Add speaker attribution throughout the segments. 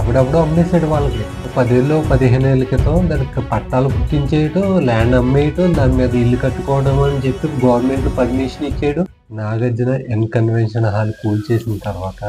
Speaker 1: ఎవడెవడో అమ్మేసాడు వాళ్ళకి. పదేళ్ళు పదిహేను ఏళ్ళ క్రితం దానికి పట్టాలు పుట్టించేయటం ల్యాండ్ అమ్మేయటం దాని మీద ఇల్లు కట్టుకోవడం అని చెప్పి గవర్నమెంట్ పర్మిషన్ ఇచ్చేయడం. నాగార్జున ఎన్ కన్వెన్షన్ హాల్ కూల్చేసిన తర్వాత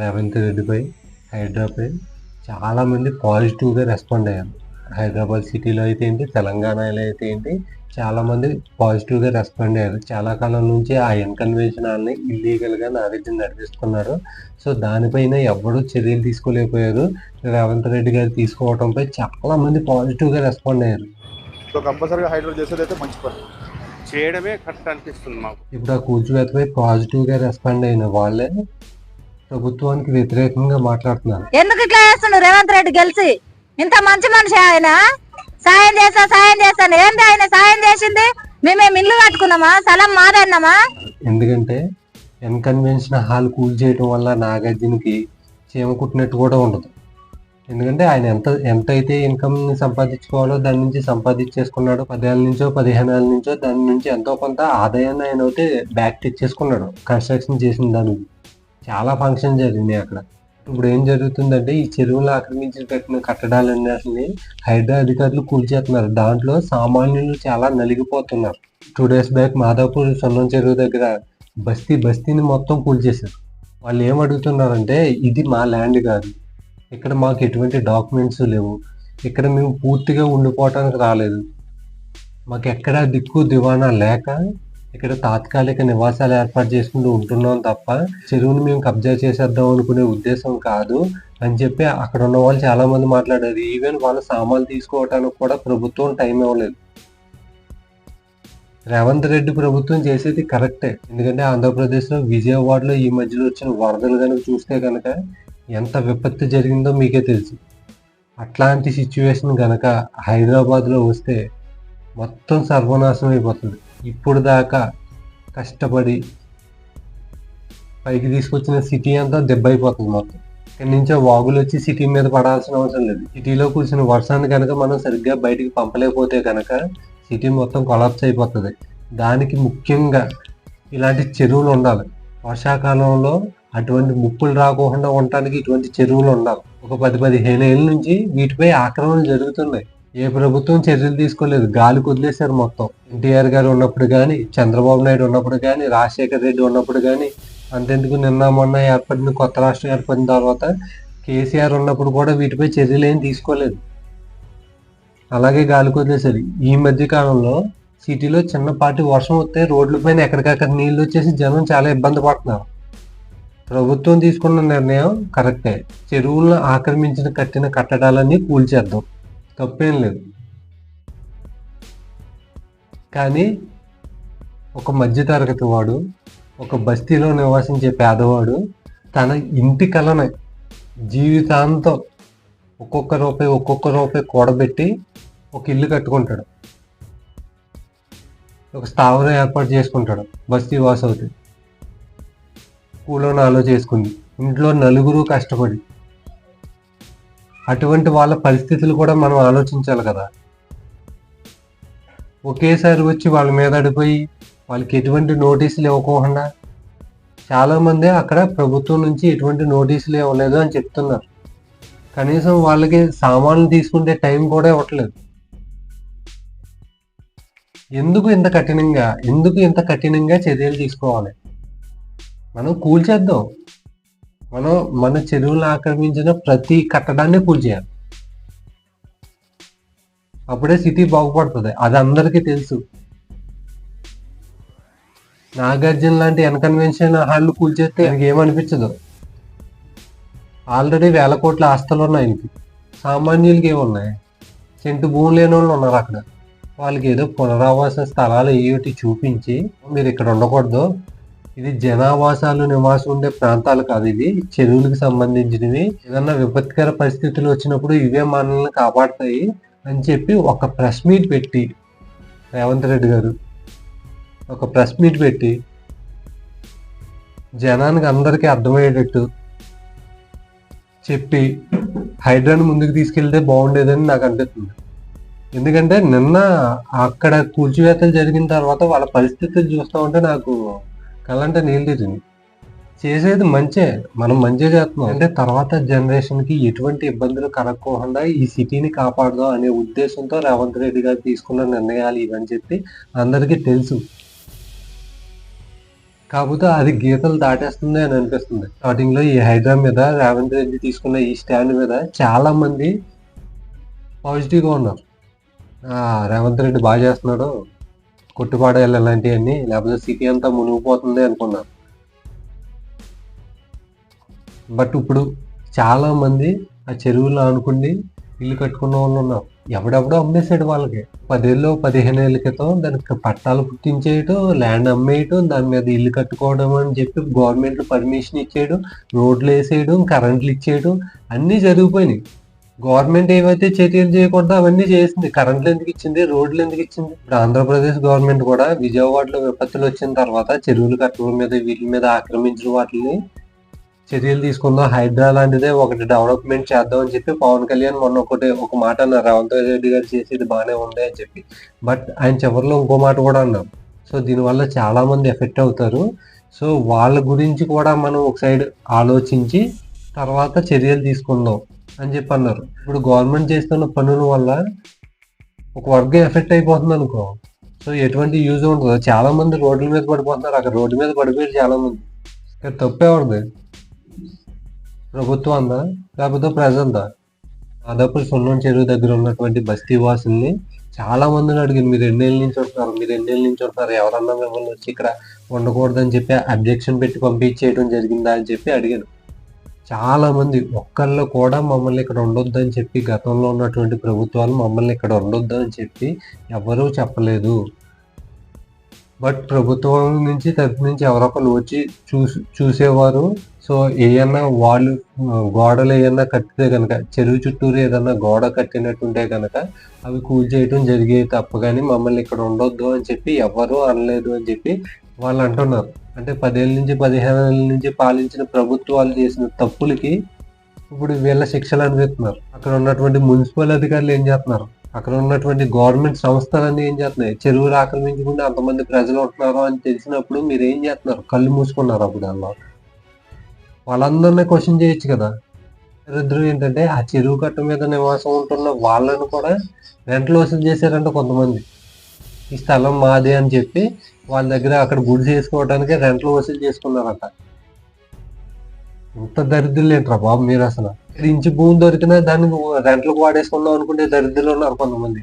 Speaker 1: రేవంత్ రెడ్డిపై హైదరాబాద్ చాలామంది పాజిటివ్గా రెస్పాండ్ అయ్యారు. హైదరాబాద్ సిటీలో అయితే ఏంటి తెలంగాణలో అయితే ఏంటి చాలా మంది పాజిటివ్గా రెస్పాండ్ అయ్యారు. చాలా కాలం నుంచి ఆ ఇన్కన్వెన్షన్ హాల్ని ఇల్లీగల్గా నాగార్జున నడిపిస్తున్నారు. సో దానిపైన ఎవరు చర్యలు తీసుకోలేకపోయారు. రేవంత్ రెడ్డి గారు తీసుకోవడంపై చాలా మంది పాజిటివ్గా రెస్పాండ్ అయ్యారు.
Speaker 2: సో కంపల్సరీగా హైడ్రోల్ చేసేది అయితే మంచి పని.
Speaker 3: చేయడమే కరెక్ట్ అనిపిస్తుంది మాకు.
Speaker 1: ఇప్పుడు ఆ కూల్చివేతపై పాజిటివ్గా రెస్పాండ్ అయిన వాళ్ళే ప్రభుత్వానికి వ్యతిరేకంగా మాట్లాడుతున్నారు.
Speaker 4: ఎందుకు ఇట్లా చేస్తుండు రేవంత్ రెడ్డి గెలిచి? ఇంత మంచి మనిషి ఆయన. సాయం చేస్తా సాయం చేస్తాను ఏంటి ఆయన సాయం చేసింది? మేమేం ఇల్లు కట్టుకున్నామా? స్థలం మాదన్నామా?
Speaker 1: ఎందుకంటే ఇన్కన్వెన్షన్ హాల్ కూల్ చేయడం వల్ల నాగార్జునకి చీమ కుట్టినట్టు కూడా ఉండదు. ఎందుకంటే ఆయన ఎంత ఎంత అయితే ఇన్కమ్ సంపాదించుకోవాలో దాని నుంచి సంపాదించేసుకున్నాడు పదేళ్ళ నుంచో పదిహేను ఏళ్ళ నుంచో దాని నుంచి ఎంతో కొంత ఆదాయాన్ని ఆయన అయితే బ్యాక్ తెచ్చేసుకున్నాడు. కన్స్ట్రక్షన్ చేసిన దానికి. చాలా ఫంక్షన్ జరిగినాయి అక్కడ. ఇప్పుడు ఏం జరుగుతుందంటే ఈ చెరువులు ఆక్రమించి కట్టిన కట్టడాలన్నిటిని హైడ్రా అధికారులు కూల్చేస్తున్నారు దాంట్లో సామాన్యులు చాలా నలిగిపోతున్నారు. Two days back Madhapur Sunnam Cheruvu దగ్గర బస్తీ బస్తీని మొత్తం కూల్చేశారు వాళ్ళు ఏం అడుగుతున్నారంటే ఇది మా ల్యాండ్ కాదు. ఇక్కడ మాకు ఎటువంటి డాక్యుమెంట్స్ లేవు. ఇక్కడ మేము పూర్తిగా ఉండిపోవటానికి రాలేదు. మాకు ఎక్కడ దిక్కు దివాణా లేక ఇక్కడ తాత్కాలిక నివాసాలు ఏర్పాటు చేసుకుంటూ ఉంటున్నాం తప్ప చెరువుని మేము కబ్జా చేసేద్దాం అనుకునే ఉద్దేశం కాదు అని చెప్పి అక్కడ ఉన్న వాళ్ళు చాలా మంది మాట్లాడారు. ఈవెన్ వాళ్ళ సామాన్లు తీసుకోవటానికి కూడా ప్రభుత్వం టైం ఇవ్వలేదు. రేవంత్ రెడ్డి ప్రభుత్వం చేసేది కరెక్టే. ఎందుకంటే ఆంధ్రప్రదేశ్లో విజయవాడలో ఈ మధ్యలో వచ్చిన వరదలు కనుక చూస్తే కనుక ఎంత విపత్తు జరిగిందో మీకే తెలుసు. అట్లాంటి సిచ్యువేషన్ కనుక హైదరాబాద్లో వస్తే మొత్తం సర్వనాశనం అయిపోతుంది. ఇప్పుడు దాకా కష్టపడి పైకి తీసుకొచ్చిన సిటీ అంతా దెబ్బ అయిపోతుంది మొత్తం. ఇక్కడి నుంచే వాగులు వచ్చి సిటీ మీద పడాల్సిన అవసరం లేదు. సిటీలో కూర్చున్న వర్షాన్ని కనుక మనం సరిగ్గా బయటికి పంపలేకపోతే కనుక సిటీ మొత్తం కొలాప్స్ అయిపోతుంది. దానికి ముఖ్యంగా ఇలాంటి చెరువులు ఉండాలి. వర్షాకాలంలో అటువంటి ముప్పులు రాకుండా ఉండటానికి ఇటువంటి చెరువులు ఉండాలి. ఒక పది పదిహేను ఏళ్ళ నుంచి వీటిపై ఆక్రమణలు జరుగుతున్నాయి. ఏ ప్రభుత్వం చర్యలు తీసుకోలేదు. గాలి కుదిలేశారు మొత్తం. ఎన్టీఆర్ గారు ఉన్నప్పుడు కానీ చంద్రబాబు నాయుడు ఉన్నప్పుడు కానీ రాజశేఖర్ రెడ్డి ఉన్నప్పుడు కానీ అంతెందుకు నిన్న మొన్న ఏర్పడిన కొత్త రాష్ట్రం ఏర్పడిన తర్వాత కేసీఆర్ ఉన్నప్పుడు కూడా వీటిపై చర్యలు ఏం తీసుకోలేదు. అలాగే గాలి కుదిలేశారు. ఈ మధ్య కాలంలో సిటీలో చిన్నపాటి వర్షం వస్తే రోడ్ల పైన ఎక్కడికక్కడ నీళ్ళు వచ్చేసి జనం చాలా ఇబ్బంది పడుతున్నారు. ప్రభుత్వం తీసుకున్న నిర్ణయం కరెక్టే. చెరువులను ఆక్రమించిన కట్టిన కట్టడాలన్నీ కూల్చేద్దాం. తప్పేం లేదు. కానీ ఒక మధ్యతరగతి వాడు ఒక బస్తీలో నివసించే పేదవాడు తన ఇంటి కలనే జీవితాంతం ఒక్కొక్క రూపాయి ఒక్కొక్క రూపాయి కూడబెట్టి ఒక ఇల్లు కట్టుకుంటాడు. ఒక స్థావరం ఏర్పాటు చేసుకుంటాడు బస్తీ వాసవుతుంది కూలో నాలో చేసుకుంది ఇంట్లో నలుగురు కష్టపడి అటువంటి వాళ్ళ పరిస్థితులు కూడా మనం ఆలోచించాలి కదా. ఒకేసారి వచ్చి వాళ్ళ మీద అడిపోయి వాళ్ళకి ఎటువంటి నోటీసులు ఇవ్వకుండా చాలామంది అక్కడ ప్రభుత్వం నుంచి ఎటువంటి నోటీసులు ఇవ్వలేదు అని చెప్తున్నారు. కనీసం వాళ్ళకి సామాన్లు తీసుకుంటే టైం కూడా ఇవ్వట్లేదు. ఎందుకు ఇంత కఠినంగా ఎందుకు ఇంత కఠినంగా చర్యలు తీసుకోవాలి? మనం కూల్చేద్దాం మనం మన చెరువులు ఆక్రమించిన ప్రతి కట్టడాన్ని కూల్చేయాలి అప్పుడే సిటీ బాగుపడుతుంది. అది అందరికీ తెలుసు. నాగార్జున లాంటి ఎన్కన్వెన్షన్ హాళ్ళు కూల్చేస్తే ఆయనకి ఏమనిపించదు? ఆల్రెడీ వేల కోట్ల ఆస్తులు ఉన్నాయి ఆయనకి. సామాన్యులకి ఏమున్నాయి? సెంటు భూమి లేని వాళ్ళు ఉన్నారు అక్కడ. వాళ్ళకి ఏదో పునరావాస స్థలాలు ఏమిటి చూపించి మీరు ఇక్కడ ఉండకూడదు. ఇది జనావాసాలు నివాసం ఉండే ప్రాంతాలు కాదు ఇవి చెరువులకు సంబంధించినవి. ఏదన్నా విపత్కర పరిస్థితులు వచ్చినప్పుడు ఇవే మనల్ని కాపాడతాయి అని చెప్పి ఒక ప్రెస్ మీట్ పెట్టి రేవంత్ రెడ్డి గారు ఒక ప్రెస్ మీట్ పెట్టి జనానికి అందరికీ అర్థమయ్యేటట్టు చెప్పి హైడ్రాని ముందుకు తీసుకెళ్తే బాగుండేదని నాకు అనిపిస్తుంది. ఎందుకంటే నిన్న అక్కడ కూల్చివేతలు జరిగిన తర్వాత వాళ్ళ పరిస్థితులు చూస్తూ ఉంటే నాకు కళ్ళంటే నీళ్ళు తిరిగింది చేసేది మంచే. మనం మంచిగా చేస్తున్నాం. అంటే తర్వాత జనరేషన్కి ఎటువంటి ఇబ్బందులు కలగకుండా ఈ సిటీని కాపాడదాం అనే ఉద్దేశంతో రేవంత్ రెడ్డి గారు తీసుకున్న నిర్ణయాలు ఇవని చెప్పి అందరికీ తెలుసు. కాకపోతే అది గీతలు దాటేస్తుంది అని అనిపిస్తుంది. స్టార్టింగ్లో ఈ హైదరా మీద రేవంత్ రెడ్డి తీసుకున్న ఈ స్టాండ్ మీద చాలా మంది పాజిటివ్గా ఉన్నారు. రేవంత్ రెడ్డి బాగా చేస్తున్నాడు. కొట్టుపాడేయాలి ఇలాంటివన్నీ లేకపోతే సిటీ అంతా మునిగిపోతుంది అనుకున్నా. బట్ ఇప్పుడు చాలా మంది ఆ చెరువులు ఆనుకుండి ఇల్లు కట్టుకున్న వాళ్ళు ఉన్నారు. ఎవడెవడో అమ్మేసాడు వాళ్ళకి. పదేళ్ళు పదిహేను ఏళ్ళ క్రితం దానికి పట్టాలు పుట్టించేయటం ల్యాండ్ అమ్మేయటం దాని మీద ఇల్లు కట్టుకోవడం అని చెప్పి గవర్నమెంట్ పర్మిషన్ ఇచ్చేయడం రోడ్లు వేసేయడం కరెంట్లు ఇచ్చేయడం అన్నీ జరిగిపోయినాయి. గవర్నమెంట్ ఏవైతే చర్యలు చేయకుండా అవన్నీ చేసింది? కరెంట్లు ఎందుకు ఇచ్చింది? రోడ్లు ఎందుకు ఇచ్చింది? ఇప్పుడు ఆంధ్రప్రదేశ్ గవర్నమెంట్ కూడా విజయవాడలో విపత్తులు వచ్చిన తర్వాత చెరువులు కట్టడం మీద వీటి మీద ఆక్రమించిన వాటిని చర్యలు తీసుకుందాం. హైడ్రా లాంటిదే ఒకటి డెవలప్మెంట్ చేద్దాం అని చెప్పి పవన్ కళ్యాణ్ మొన్న ఒకటి ఒక మాట అన్నారు. రేవంత్ రెడ్డి గారు చేసేది బాగానే ఉంది అని చెప్పి. బట్ ఆయన చివరిలో ఇంకో మాట కూడా అన్నారు. సో దీనివల్ల చాలా మంది ఎఫెక్ట్ అవుతారు. సో వాళ్ళ గురించి కూడా మనం ఒక సైడ్ ఆలోచించి తర్వాత చర్యలు తీసుకుందాం. అని చెప్పి అన్నారు. ఇప్పుడు గవర్నమెంట్ చేస్తున్న పనుల వల్ల ఒక వర్గం ఎఫెక్ట్ అయిపోతుంది అనుకో. సో ఎటువంటి యూజ్ ఉండదు. చాలా మంది రోడ్ల మీద పడిపోతున్నారు. అక్కడ రోడ్డు మీద పడిపోయారు చాలా మంది ఇక్కడ తప్పేవాడిది ప్రభుత్వం అందా? లేకపోతే ప్రజందా? దాదాపు సున్నం చెరువు దగ్గర ఉన్నటువంటి బస్తీ వాసుల్ని చాలా మందిని అడిగింది మీరు ఎన్నేళ్ళ నుంచి ఉంటున్నారు మీరు ఎన్నేళ్ళ నుంచి ఉంటున్నారు ఎవరన్నా మిమ్మల్ని వచ్చి ఇక్కడ ఉండకూడదని చెప్పి అబ్జెక్షన్ పెట్టి పంపించేయడం జరిగిందా? అని చెప్పి అడిగాను చాలామంది ఒక్కళ్ళు కూడా మమ్మల్ని ఇక్కడ ఉండొద్దని చెప్పి గతంలో ఉన్నటువంటి ప్రభుత్వాలు మమ్మల్ని ఇక్కడ ఉండొద్దు అని చెప్పి ఎవరూ చెప్పలేదు. బట్ ప్రభుత్వం నుంచి తరపు నుంచి ఎవరొకరు వచ్చి చూసి చూసేవారు. సో ఏమన్నా వాళ్ళు గోడలు ఏమన్నా కట్టితే కనుక చెరువు చుట్టూరు ఏదన్నా గోడ కట్టినట్టుంటే కనుక అవి కూర్చేయడం జరిగేది తప్ప. కానీ మమ్మల్ని ఇక్కడ ఉండొద్దు అని చెప్పి ఎవరూ అనలేదు అని చెప్పి వాళ్ళు అంటున్నారు. అంటే పదేళ్ళ నుంచి పదిహేను ఏళ్ళ నుంచి పాలించిన ప్రభుత్వాలు చేసిన తప్పులకి ఇప్పుడు వీళ్ళ శిక్షలు అనిపిస్తున్నారు అక్కడ ఉన్నటువంటి మున్సిపల్ అధికారులు ఏం చేస్తున్నారు? అక్కడ ఉన్నటువంటి గవర్నమెంట్ సంస్థలన్నీ ఏం చేస్తున్నాయి? చెరువులు ఆక్రమించుకుంటే అంతమంది ప్రజలు ఉంటున్నారు అని తెలిసినప్పుడు మీరు ఏం చేస్తున్నారు? కళ్ళు మూసుకున్నారు అప్పుడు అలా వాళ్ళందరినీ క్వశ్చన్ చేయొచ్చు కదా. దరిద్రం ఏంటంటే ఆ చెరువు కట్ట మీద నివాసం ఉంటున్న వాళ్ళను కూడా రెంట్లు వసూలు చేశారంట కొంతమంది. ఈ స్థలం మాది అని చెప్పి వాళ్ళ దగ్గర అక్కడ గుడి చేసుకోవడానికి రెంట్లు వసూలు చేసుకున్నారట. ఇంత దరిద్రులు ఏంట్రా బాబు మీరు అసలు? ఇంచు భూమి దొరికినా దాన్ని రెంట్లకు వాడేసుకుందాం అనుకుంటే దరిద్రులు ఉన్నారు కొంతమంది.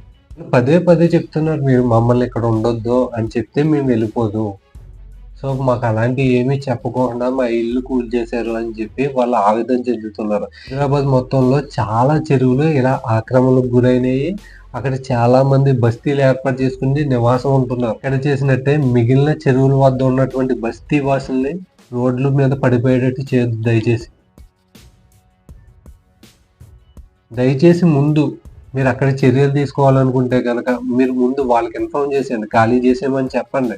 Speaker 1: పదే పదే చెప్తున్నారు మీరు మమ్మల్ని ఇక్కడ ఉండొద్దు అని చెప్తే మేము వెళ్ళిపోదు. సో మాకు అలాంటి ఏమీ చెప్పకుండా మా ఇల్లు కూల్ చేశారు అని చెప్పి వాళ్ళు ఆవేదన చెందుతున్నారు. హైదరాబాద్ మొత్తంలో చాలా చెరువులు ఇలా ఆక్రమణకు గురైనవి అక్కడ చాలా మంది బస్తీలు ఏర్పాటు చేసుకుని నివాసం ఉంటున్నారు. ఇక్కడ చేసినట్టే మిగిలిన చెరువుల వద్ద ఉన్నటువంటి బస్తీ వాసుల్ని రోడ్ల మీద పడిపోయేటట్టు చేయదు దయచేసి. దయచేసి ముందు మీరు అక్కడ చర్యలు తీసుకోవాలనుకుంటే కనుక మీరు ముందు వాళ్ళకి ఇన్ఫామ్ చేసేయండి. ఖాళీ చేసేయమని చెప్పండి.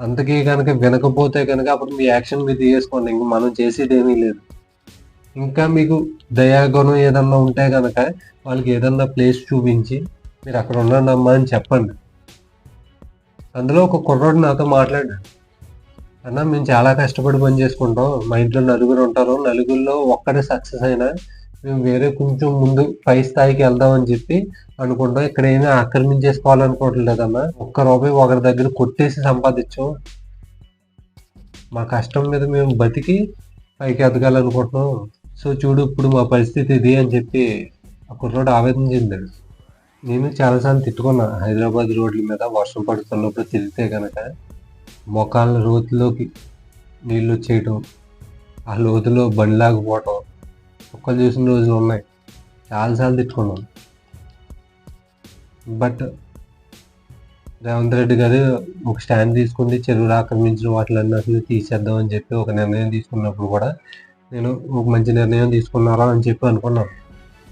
Speaker 1: అందుకే కనుక వినకపోతే కనుక అప్పుడు మీ యాక్షన్ మీరు తీసుకోండి ఇంక మనం చేసేది ఏమీ లేదు. ఇంకా మీకు దయాగుణం ఏదన్నా ఉంటే కనుక వాళ్ళకి ఏదన్నా ప్లేస్ చూపించి మీరు అక్కడ ఉండండి అమ్మా అని చెప్పండి. అందులో ఒక కుర్రోడు నాతో మాట్లాడాడు. అన్న మేము చాలా కష్టపడి పని చేసుకుంటాం. మా ఇంట్లో నలుగురు ఉంటారు. నలుగురిలో ఒక్కడే సక్సెస్ అయినా మేము వేరే కొంచెం ముందు పై స్థాయికి వెళ్దామని చెప్పి అనుకుంటాం. ఇక్కడ ఏమీ ఆక్రమించేసుకోవాలనుకోవట్లేదన్న ఒక్క రూపాయి ఒకరి దగ్గర కొట్టేసి సంపాదించాం. మా కష్టం మీద మేము బతికి పైకి ఎదగాలనుకుంటున్నాం. సో చూడు ఇప్పుడు మా పరిస్థితి ఇది అని చెప్పి ఆ కుర్రోడు ఆవేదన చెందాడు. నేను చాలాసార్లు తిట్టుకున్నా హైదరాబాద్ రోడ్ల మీద వర్షం పడుతున్నప్పుడు తిరిగితే కనుక మొఖాల లోతులోకి నీళ్ళు వచ్చేయటం ఆ లోతులో బండిలాగిపోవటం ఒక్కలు చూసిన రోజులు ఉన్నాయి. చాలాసార్లు తిట్టుకున్నాను బట్ రేవంత్ రెడ్డి గారు ఒక స్టాండ్ తీసుకుంది చెరువులు ఆక్రమించిన వాటిలన్నిటిని తీసేద్దాం అని చెప్పి ఒక నిర్ణయం తీసుకున్నప్పుడు కూడా నేను ఒక మంచి నిర్ణయం తీసుకున్నారా అని చెప్పి అనుకున్నాను.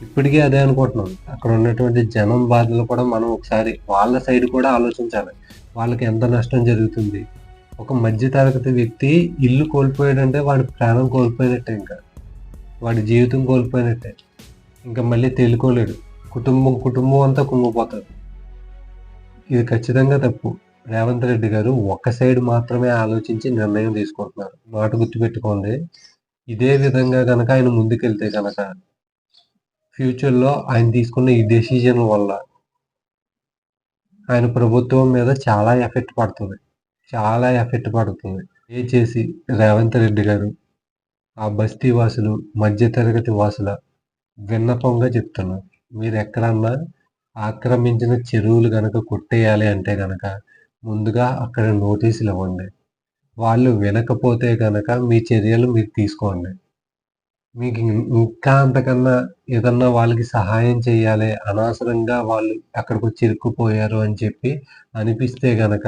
Speaker 1: ఇప్పటికీ అదే అనుకుంటున్నాను. అక్కడ ఉన్నటువంటి జనం బాధలు కూడా మనం ఒకసారి వాళ్ళ సైడ్ కూడా ఆలోచించాలి. వాళ్ళకి ఎంత నష్టం జరుగుతుంది? ఒక మధ్య తరగతి వ్యక్తి ఇల్లు కోల్పోయాడంటే వాడి ప్రాణం కోల్పోయినట్టే ఇంకా. వాడి జీవితం కోల్పోయినట్టే. ఇంకా మళ్ళీ తేలుకోలేడు. కుటుంబం కుటుంబం అంతా కుంగిపోతుంది ఇది ఖచ్చితంగా తప్పు. రేవంత్ రెడ్డి గారు ఒక సైడ్ మాత్రమే ఆలోచించి నిర్ణయం తీసుకుంటున్నారు. మాట గుర్తుపెట్టుకోండి. ఇదే విధంగా కనుక ఆయన ముందుకెళ్తే కనుక ఫ్యూచర్లో ఆయన తీసుకున్న ఈ డెసిజన్ వల్ల ఆయన ప్రభుత్వం మీద చాలా ఎఫెక్ట్ పడుతుంది. చాలా ఎఫెక్ట్ పడుతుంది. దయచేసి రేవంత్ రెడ్డి గారు ఆ బస్తీ వాసులు మధ్యతరగతి వాసుల విన్నపంగా చెప్తున్నారు మీరు ఎక్కడన్నా ఆక్రమించిన చెరువులు కనుక కొట్టేయాలి అంటే కనుక ముందుగా అక్కడ నోటీసులు ఇవ్వండి. వాళ్ళు వినకపోతే కనుక మీ చర్యలు మీరు తీసుకోండి. మీకు ఇంకా అంతకన్నా ఏదన్నా వాళ్ళకి సహాయం చేయాలి అనవసరంగా వాళ్ళు అక్కడికి వచ్చి ఇరుక్కుపోయారు అని చెప్పి అనిపిస్తే గనక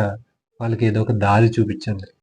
Speaker 1: వాళ్ళకి ఏదో ఒక దారి చూపించండి.